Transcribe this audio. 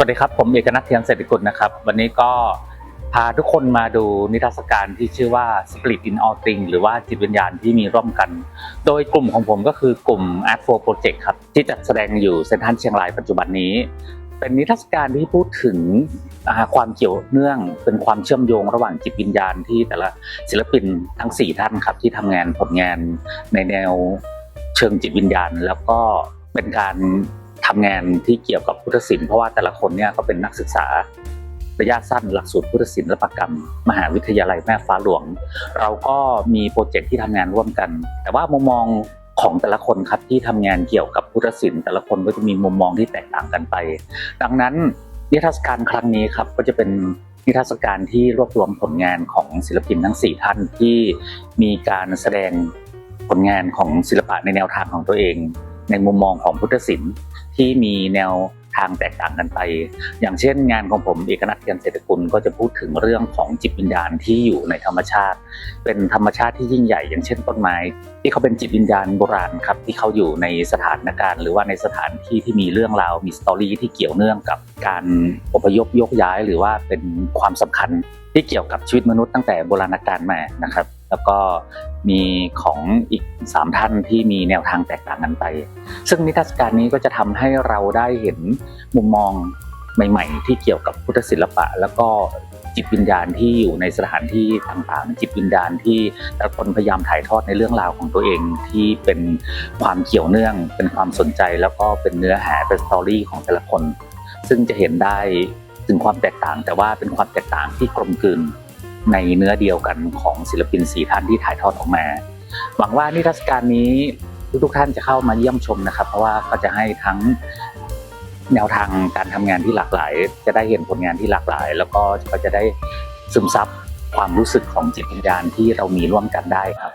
สวัสดีครับ ผมเอกนัทเทียนเศรษฐกุลนะครับ วันนี้ก็พาทุกคนมาดูนิทรรศการที่ชื่อว่า Spirit in All Things หรือว่าจิตวิญญาณที่มีร่วมกัน โดยกลุ่มของผมก็คือกลุ่ม Art for Project ครับ ที่จัดแสดงอยู่เซ็นทรัลเชียงรายปัจจุบันนี้ เป็นนิทรรศการที่พูดถึงความเกี่ยวเนื่องเป็นความเชื่อมโยงระหว่างจิตวิญญาณที่แต่ละศิลปินทั้ง 4 ท่านครับ ที่ทำงานผลงานในแนวเชิงจิตวิญญาณ แล้วก็เป็นการ ทำงานที่เกี่ยวกับพุทธศิลป์เพราะว่าแต่ละคนเนี่ยก็เป็นนักศึกษาระยะสั้นหลักสูตรพุทธศิลปกรรม มหาวิทยาลัยแม่ฟ้าหลวง เราก็มีโปรเจกต์ที่ทำงานร่วมกัน แต่ว่ามุมมองของแต่ละคนครับที่ทำงานเกี่ยวกับพุทธศิลป์แต่ละคนก็จะมีมุมมองที่แตกต่างกันไป ดังนั้นนิทรรศการครั้งนี้ครับก็จะเป็นนิทรรศการที่รวบรวมผลงานของศิลปินทั้ง 4 ท่านที่มีการแสดงผลงานของศิลปะในแนวทางของตัวเอง ในมุมมองของพุทธศิลป์ ที่มีแนวทางแตกต่างกันไป อย่างเช่นงานของผมเอกนัทเทียนเศรษฐกุลก็จะพูดถึงเรื่องของจิตวิญญาณที่อยู่ในธรรมชาติ เป็นธรรมชาติที่ยิ่งใหญ่ อย่างเช่นต้นไม้ ที่เขาเป็นจิตวิญญาณโบราณครับที่เขาอยู่ในสถานการณ์ หรือว่าในสถานที่ที่มีเรื่องราวมีสตอรี่ที่เกี่ยวเนื่องกับการอพยพยกย้าย หรือว่าเป็นความสำคัญที่เกี่ยวกับชีวิตมนุษย์ตั้งแต่โบราณกาลมานะครับ แล้วก็มีของอีกสามท่านที่มีแนวทางแตกต่างกันไป ซึ่งนิทรรศการนี้ก็จะทำให้เราได้เห็นมุมมองใหม่ ๆ ที่เกี่ยวกับพุทธศิลปะ แล้วก็จิตวิญญาณที่อยู่ในสถานที่ต่างๆ จิตวิญญาณที่แต่ละคนพยายามถ่ายทอดในเรื่องราวของตัวเองที่เป็นความเกี่ยวเนื่อง เป็นความสนใจ แล้วก็เป็นเนื้อหาเป็นสตอรี่ของแต่ละคน ซึ่งจะเห็นได้ถึงความแตกต่าง แต่ว่าเป็นความแตกต่างที่กลมกลืนในเนื้อเดียวกันของศิลปินสีท่านที่ถ่ายทอดออกมา หวังว่านิทรรศการนี้ ทุกๆท่านจะเข้ามาเยี่ยมชมนะครับ เพราะว่าก็จะให้ทั้งแนวทางการทำงานที่หลากหลาย จะได้เห็นผลงานที่หลากหลาย แล้วก็ก็จะได้ซึมซับความรู้สึกของจิตวิญญาณที่เรามีร่วมกันได้ครับ